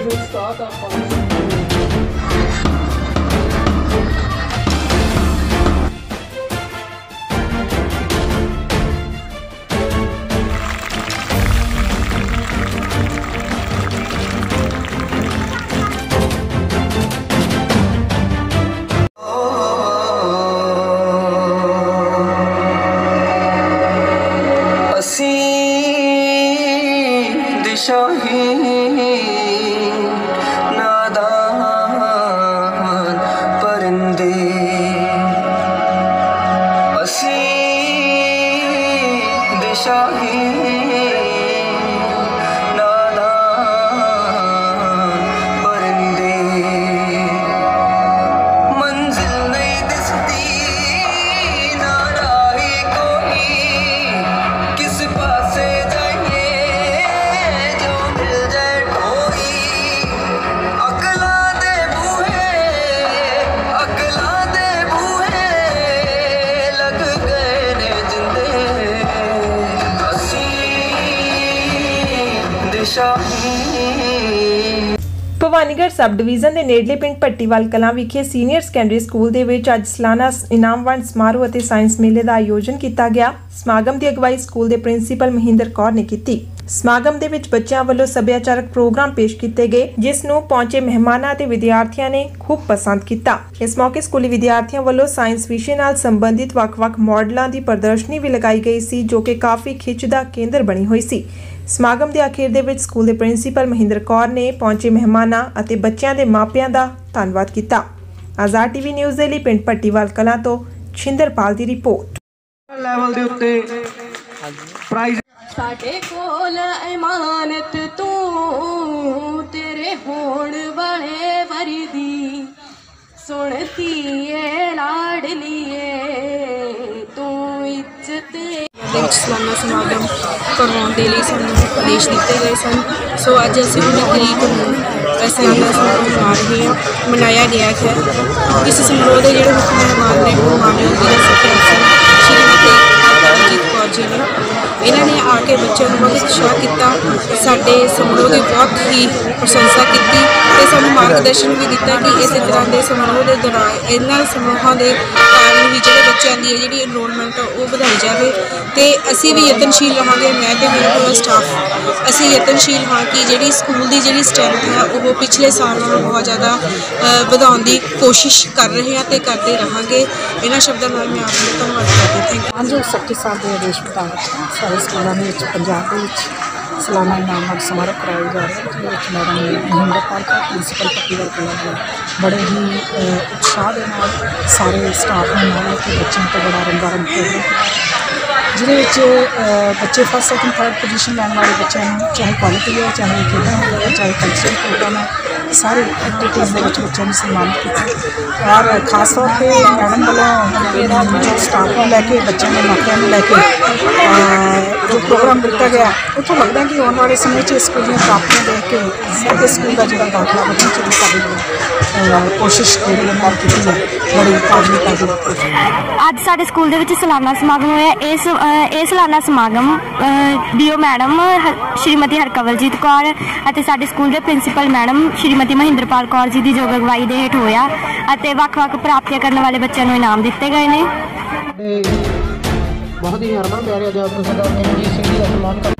ਫਿਰ ਸਟਾਰਟ ਆਪਾਂ ਅਸੀਂ Mm-hmm. ਦਿਸ਼ਾਹੀਨ ਭਵਾਨੀਗੜ੍ਹ ਸਬ ਡਿਵੀਜ਼ਨ ਦੇ ਨੇੜਲੇ ਪਿੰਡ ਪੱਟੀਵਾਲ ਕਲਾਂ ਵਿਖੇ ਸੀਨੀਅਰ ਸੈਕੰਡਰੀ ਸਕੂਲ ਦੇ ਵਿੱਚ ਅੱਜ ਸਾਲਾਨਾ ਇਨਾਮ ਵੰਡ ਸਮਾਰੋਹ ਅਤੇ ਸਾਇੰਸ ਮੇਲੇ ਦਾ ਆਯੋਜਨ ਕੀਤਾ ਗਿਆ। ਸਮਾਗਮ ਦੀ ਅਗਵਾਈ ਸਕੂਲ ਦੇ ਪ੍ਰਿੰਸੀਪਲ ਮਹਿੰਦਰ ਕੌਰ ਨੇ ਕੀਤੀ। ਸਮਾਗਮ ਦੇ ਵਿੱਚ ਬੱਚਿਆਂ ਵੱਲੋਂ ਸੱਭਿਆਚਾਰਕ ਪ੍ਰੋਗਰਾਮ ਪੇਸ਼ ਕੀਤੇ ਗਏ, ਜਿਸ ਨੂੰ ਪਹੁੰਚੇ ਮਹਿਮਾਨਾਂ ਅਤੇ ਵਿਦਿਆਰਥੀਆਂ ਨੇ ਖੂਬ ਪਸੰਦ ਕੀਤਾ। ਇਸ ਮੌਕੇ ਸਕੂਲੀ ਵਿਦਿਆਰਥੀਆਂ ਵੱਲੋਂ ਸਾਇੰਸ ਵਿਸ਼ੇ ਨਾਲ ਸੰਬੰਧਿਤ ਵੱਖ-ਵੱਖ ਮਾਡਲਾਂ ਦੀ ਪ੍ਰਦਰਸ਼ਨੀ ਵੀ ਲਗਾਈ ਗਈ ਸੀ, ਜੋ ਕਿ ਕਾਫੀ ਖਿੱਚ ਦਾ ਕੇਂਦਰ ਬਣੀ ਹੋਈ ਸੀ। ਸਮਾਗਮ ਦੇ ਅਖੀਰ ਦੇ ਵਿੱਚ ਸਕੂਲ ਦੇ ਪ੍ਰਿੰਸੀਪਲ ਮਹਿੰਦਰ ਕੌਰ ਨੇ ਪਹੁੰਚੇ ਮਹਿਮਾਨਾਂ ਅਤੇ ਬੱਚਿਆਂ ਦੇ ਮਾਪਿਆਂ ਦਾ ਧੰਨਵਾਦ ਕੀਤਾ। ਆਜ਼ਾਦ ਟੀਵੀ ਨਿਊਜ਼ ਦੇ ਲਈ ਪਿੰਡ ਪੱਟੀਵਾਲ ਕਲਾਂ ਤੋਂ ਛਿੰਦਰਪਾਲ ਦੀ ਰਿਪੋਰਟ। ਲੈਵਲ ਦੇ ਉੱਤੇ ਪ੍ਰਾਈਜ਼ ਸਾਡੇ ਕੋਲ ਇਮਾਨਤ ਤੂੰ ਤੇਰੇ ਹੋਣ ਵਾਲੇ ਵਰਦੀ ਸੁਣਤੀ ਦੇ ਵਿੱਚ ਸਾਲਾਨਾ ਸਮਾਗਮ ਕਰਵਾਉਣ ਦੇ ਲਈ ਸਾਨੂੰ ਉਪਦੇਸ਼ ਦਿੱਤੇ ਗਏ ਸਨ। ਸੋ ਅੱਜ ਅਸੀਂ 19 ਤਰੀਕ ਨੂੰ ਇਹ ਸਾਲਾਨਾ ਸਮਾਗਮ ਮਨਾ ਰਹੇ ਹਾਂ, ਮਨਾਇਆ ਗਿਆ ਹੈ। ਇਸ ਸਮਾਰੋਹ ਦੇ ਜਿਹੜੇ ਮੁੱਖ ਮਹਿਮਾਨ ਨੇ ਉਹ ਮਾਨਯੋਗ ਜ਼ਿਲ੍ਹਾ ਸਿੱਖਿਆ ਅਫਸਰ ਸ਼੍ਰੀਮਤੀ ਅਮਰਜੀਤ ਕੌਰ ਜੀ ਨੇ। ਇਹਨਾਂ ਨੇ ਆ ਕੇ ਬੱਚਿਆਂ ਨੂੰ ਬਹੁਤ ਉਤਸ਼ਾਹ ਕੀਤਾ। ਸਾਡੇ ਸਮਾਰੋਹ ਦੀ ਬਹੁਤ ਹੀ ਪ੍ਰਸ਼ੰਸਾ ਕੀਤੀ ਤੇ ਸਾਨੂੰ ਮਾਰਗਦਰਸ਼ਨ ਵੀ ਦਿੱਤਾ ਕਿ ਇਸੇ ਤਰ੍ਹਾਂ ਦੇ ਸਮਾਰੋਹ ਦੇ ਦੌਰਾਨ ਇਹਨਾਂ ਸਮੂਹਾਂ ਦੇ ਕਾਰਨ ਵੀ ਜਿਹੜੇ ਬੱਚਿਆਂ ਦੀ ਹੈ ਜਿਹੜੀ ਐਨਰੋਲਮੈਂਟ ਉਹ ਵਧਾਈ ਜਾਵੇ। ਤੇ ਅਸੀਂ ਵੀ ਯਤਨਸ਼ੀਲ ਰਹਾਂਗੇ, ਮੈਂ ਤੇ ਮੇਰੇ ਪੂਰਾ ਸਟਾਫ ਅਸੀਂ ਯਤਨਸ਼ੀਲ ਹਾਂ ਕਿ ਜਿਹੜੀ ਸਕੂਲ ਦੀ ਜਿਹੜੀ ਸਟਰੈਂਥ ਹੈ ਉਹ ਪਿਛਲੇ ਸਾਲ ਨਾਲੋਂ ਬਹੁਤ ਜ਼ਿਆਦਾ ਵਧਾਉਣ ਦੀ ਕੋਸ਼ਿਸ਼ ਕਰ ਰਹੇ ਹਾਂ ਤੇ ਕਰਦੇ ਰਹਾਂਗੇ। ਇਹਨਾਂ ਸ਼ਬਦਾਂ ਨਾਲ ਮੈਂ ਆਪ ਨੂੰ ਧੰਨਵਾਦ ਕਰਦੀ ਥੈਂਕ ਯੂ ਅੱਜ ਸੱਚੇ ਸਾਹਿਬ ਦੇ ਆਦੇਸ਼ ਮੁਤਾਬਕ ਸਾਰੇ ਸਕੂਲਾਂ ਦੇ ਵਿੱਚ ਪੰਜਾਬ ਦੇ ਵਿੱਚ ਸਾਲਾਨਾ ਇਨਾਮ ਵੰਡ ਸਮਾਰੋਹ ਕਰਾਇਆ ਜਾ ਰਿਹਾ ਜਿਹਦੇ ਵਿੱਚ ਮੈਡਮ ਮਹਿੰਦਰ ਕੌਰ ਜੀ ਪ੍ਰਿੰਸੀਪਲ ਪੱਤੀਵਰ ਕੋਲ ਬੜੇ ਹੀ ਉਤਸ਼ਾਹ ਦੇ ਨਾਲ ਸਾਰੇ ਸਟਾਫ ਨੂੰ ਨਾਲ ਤੇ ਬੱਚਿਆਂ ਤੋਂ ਬੜਾ ਰੰਗਾਰੰਗ ਪ੍ਰੋਗਰਾਮ ਕੀਤਾ। ਜਿਹਦੇ ਵਿੱਚ ਬੱਚੇ ਫਸਟ ਸੈਕਿੰਡ ਥਰਡ ਪੋਜੀਸ਼ਨ ਲੈਣ ਵਾਲੇ ਬੱਚਿਆਂ ਨੂੰ ਚਾਹੇ ਕੁਆਲਿਟੀ ਹੈ, ਚਾਹੇ ਖੇਡਾਂ ਹੋਵੇ ਚਾਹੇ ਕਲਚਰਲ ਪ੍ਰੋਗਰਾਮ ਹੈ, ਸਾਰੇ ਐਕਟੀਵਿਟੀਜ਼ ਦੇ ਵਿੱਚ ਬੱਚਿਆਂ ਨੂੰ ਸਨਮਾਨਿਤ ਕੀਤਾ ਔਰ ਖਾਸ ਤੌਰ ਤੇ ਮੈਡਮ ਵੱਲੋਂ ਜੋ ਸਟਾਫ ਨੂੰ ਲੈ ਕੇ, ਬੱਚਿਆਂ ਦੇ ਮਾਪਿਆਂ ਨੂੰ ਲੈ ਕੇ ਜੋ ਪ੍ਰੋਗਰਾਮ ਦਿੱਤਾ ਗਿਆ ਉਹ ਤੋਂ ਲੱਗਦਾ ਕਿ ਆਉਣ ਵਾਲੇ ਸਮੇਂ 'ਚ ਸਕੂਲ ਦੀਆਂ ਪ੍ਰਾਪਤੀਆਂ ਦੇਖ ਕੇ ਸਾਡੇ ਸਕੂਲ ਦਾ ਜਿਹੜਾ ਦਾਖਲਾ ਵਧਣ 'ਚ ਵੀ ਸਾਡੀ ਕੋਸ਼ਿਸ਼ ਜਿਹੜੀ ਹੈ ਨਾਲ ਕੀਤੀ ਜਾਏ ਬੜੀ ਦੀ ਜਾਏ। ਅੱਜ ਸਾਡੇ ਸਕੂਲ ਦੇ ਵਿੱਚ ਸਾਲਾਨਾ ਸਮਾਗਮ ਹੋਇਆ। ਇਸ ਇਹ ਸਾਲਾਨਾ ਸਮਾਗਮ ਡੀਓ ਮੈਡਮ ਹ- ਸ਼੍ਰੀਮਤੀ ਹਰਕਵਲਜੀਤ ਕੌਰ ਅਤੇ ਸਾਡੇ ਸਕੂਲ ਦੇ ਪ੍ਰਿੰਸੀਪਲ ਮੈਡਮ ਸ਼੍ਰੀਮਤੀ ਮਹਿੰਦਰਪਾਲ ਕੌਰ ਜੀ ਦੀ ਯੋਗ ਅਗਵਾਈ ਦੇ ਹੇਠ ਹੋਇਆ ਅਤੇ ਵੱਖ-ਵੱਖ ਪ੍ਰਾਪਤੀਆਂ ਕਰਨ ਵਾਲੇ ਬੱਚਿਆਂ ਨੂੰ ਇਨਾਮ ਦਿੱਤੇ ਗਏ ਨੇ। ਬਹੁਤ ਹੀ ਹਰਮਨ ਪਿਆਰੇ ਅਧਿਆਪਕ ਸਰਦਾਰ ਕਮਲਜੀਤ ਸਿੰਘ ਜੀ ਦਾ ਸਨਮਾਨ ਕਰ